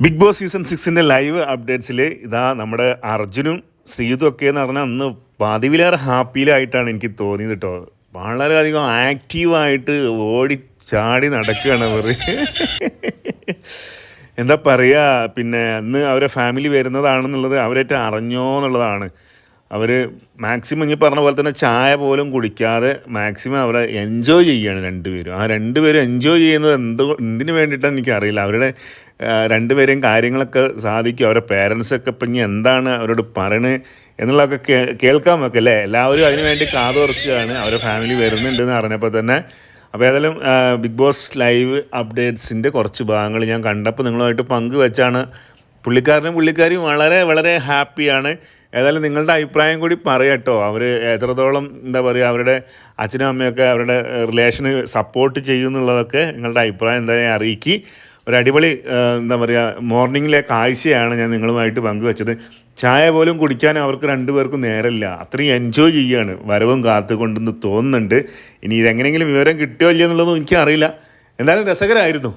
Big Boss season സിക്സിന്റെ live അപ്ഡേറ്റ്സിൽ ഇതാ നമ്മുടെ അർജുനും ശ്രീതും ഒക്കെ എന്ന് പറഞ്ഞാൽ അന്ന് പതിവിലേറെ ഹാപ്പിയിലായിട്ടാണ് എനിക്ക് തോന്നിയത് കേട്ടോ വളരെയധികം ആക്റ്റീവായിട്ട് ഓടി ചാടി നടക്കുകയാണ് അവർ എന്താ പറയുക പിന്നെ അന്ന് അവരെ ഫാമിലി വരുന്നതാണെന്നുള്ളത് അവരേറ്റം അറിഞ്ഞോ എന്നുള്ളതാണ് അവർ മാക്സിമം ഇനി പറഞ്ഞ പോലെ തന്നെ ചായ പോലും കുടിക്കാതെ മാക്സിമം അവരെ എൻജോയ് ചെയ്യുകയാണ് രണ്ടുപേരും. ആ രണ്ടുപേരും എൻജോയ് ചെയ്യുന്നത് എന്തോ എന്തിനു വേണ്ടിയിട്ടാണ് എനിക്കറിയില്ല. അവരുടെ രണ്ടുപേരെയും കാര്യങ്ങളൊക്കെ സാധിക്കും. അവരുടെ പേരൻസൊക്കെ ഇപ്പം ഇനി എന്താണ് അവരോട് പറയണേ എന്നുള്ളതൊക്കെ കേൾക്കാൻ വെക്കും അല്ലേ? എല്ലാവരും അതിനു വേണ്ടി കാതോർക്കുകയാണ് അവരുടെ ഫാമിലി വരുന്നുണ്ടെന്ന് അറിഞ്ഞപ്പോൾ തന്നെ. അപ്പോൾ ഏതായാലും ബിഗ് ബോസ് ലൈവ് അപ്ഡേറ്റ്സിന്റെ കുറച്ച് ഭാഗങ്ങൾ ഞാൻ കണ്ടപ്പോൾ നിങ്ങളുമായിട്ട് പങ്കുവെച്ചാണ് പുള്ളിക്കാരനും പുള്ളിക്കാരിയും വളരെ വളരെ ഹാപ്പിയാണ്. ഏതായാലും നിങ്ങളുടെ അഭിപ്രായം കൂടി പറയട്ടോ അവർ എത്രത്തോളം എന്താ പറയുക അവരുടെ അച്ഛനും അമ്മയൊക്കെ അവരുടെ റിലേഷന് സപ്പോർട്ട് ചെയ്യുന്നുള്ളതൊക്കെ നിങ്ങളുടെ അഭിപ്രായം എന്തായാലും അറിയിക്കി. ഒരു അടിപൊളി എന്താ പറയുക മോർണിംഗിലെ കാഴ്ചയാണ് ഞാൻ നിങ്ങളുമായിട്ട് പങ്കുവെച്ചത്. ചായ പോലും കുടിക്കാൻ അവർക്ക് രണ്ടുപേർക്കും നേരമില്ല. അത്രയും എൻജോയ് ചെയ്യുകയാണ്. വരവും കാത്തുകൊണ്ടെന്ന് തോന്നുന്നുണ്ട്. ഇനി ഇതെങ്ങനെയെങ്കിലും വിവരം കിട്ടുമോ ഇല്ലയോ എന്നുള്ളതും എനിക്കറിയില്ല. എന്തായാലും രസകരമായിരുന്നു.